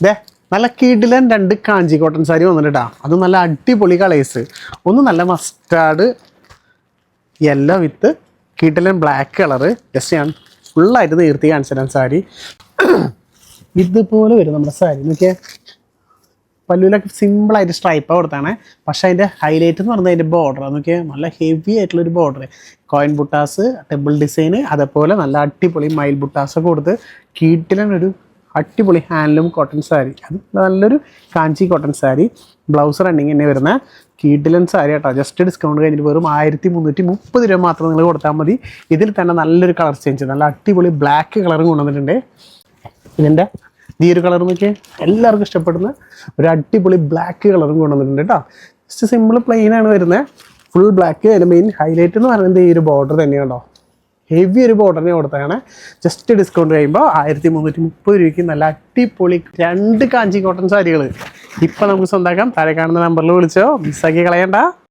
ദേ നല്ല കിടിലൻ രണ്ട് കാഞ്ചി കോട്ടൺ സാരി വന്നിട്ടാ അത് നല്ല അടിപൊളി കളേഴ്സ് ഒന്ന് നല്ല മസ്റ്റാർഡ് യെല്ലോ വിത്ത് കിടിലൻ ബ്ലാക്ക് കളറ് ജസ്റ്റ് ഞാൻ ഫുള്ളായിട്ട് നീർത്തി കാണിച്ചു സാരി. ഇതുപോലെ വരും നമ്മുടെ സാരി. നോക്കിയേ. പല്ലുവിലൊക്കെ സിമ്പിളായിട്ട് സ്ട്രൈപ്പ് കൊടുത്താണ് പക്ഷെ അതിന്റെ ഹൈലൈറ്റ് എന്ന് പറഞ്ഞാൽ അതിന്റെ ബോർഡർ നോക്കിയാൽ നല്ല ഹെവി ആയിട്ടുള്ള ഒരു ബോർഡർ കോയിൻ ബുട്ടാസ് ടെമ്പിൾ ഡിസൈന് അതേപോലെ നല്ല അടിപൊളി മൈൽ ബുട്ടാസ് ഒക്കെ കൊടുത്ത് കീട്ടിലൻ ഒരു അടിപൊളി ഹാൻഡ്ലൂം കോട്ടൺ സാരി. അത് നല്ലൊരു Kanchi cotton sari. Blouse running തന്നെ വരുന്ന കീട്ടിലൻ സാരി കേട്ടോ. ജസ്റ്റ് ഡിസ്കൗണ്ട് കഴിഞ്ഞിട്ട് വെറും ആയിരത്തി മുന്നൂറ്റി മുപ്പത് രൂപ മാത്രം നിങ്ങൾ കൊടുത്താൽ മതി. ഇതിൽ തന്നെ നല്ലൊരു കളർ ചേഞ്ച് നല്ല അടിപൊളി ബ്ലാക്ക് കളറും കൊണ്ടുവന്നിട്ടുണ്ട്. ഇതിന്റെ ഈ ഒരു കളർ നോക്കിയാൽ എല്ലാവർക്കും ഇഷ്ടപ്പെടുന്ന ഒരു അടിപൊളി ബ്ലാക്ക് കളറും കൊണ്ടുവന്നിട്ടുണ്ട് കേട്ടോ. ജസ്റ്റ് സിമ്പിൾ പ്ലെയിൻ ആണ് വരുന്നത്. ഫുൾ ബ്ലാക്ക് അതിന്റെ മെയിൻ ഹൈലൈറ്റ് എന്ന് പറയുന്നത് ഈ ഒരു ബോർഡർ തന്നെയാണോ ഹെവി ഒരു ബോർഡറിനെ കൊടുത്താണ് ജസ്റ്റ് ഡിസ്കൗണ്ട് കഴിയുമ്പോൾ ആയിരത്തി മുന്നൂറ്റി മുപ്പത് രൂപയ്ക്ക് നല്ല അടിപൊളി രണ്ട് കാഞ്ചി കോട്ടൺ സാരികൾ ഇപ്പം നമുക്ക് സ്വന്തമാക്കാം. താഴെ കാണുന്ന നമ്പറിൽ വിളിച്ചോ. മിസ്സാക്കി കളയണ്ട.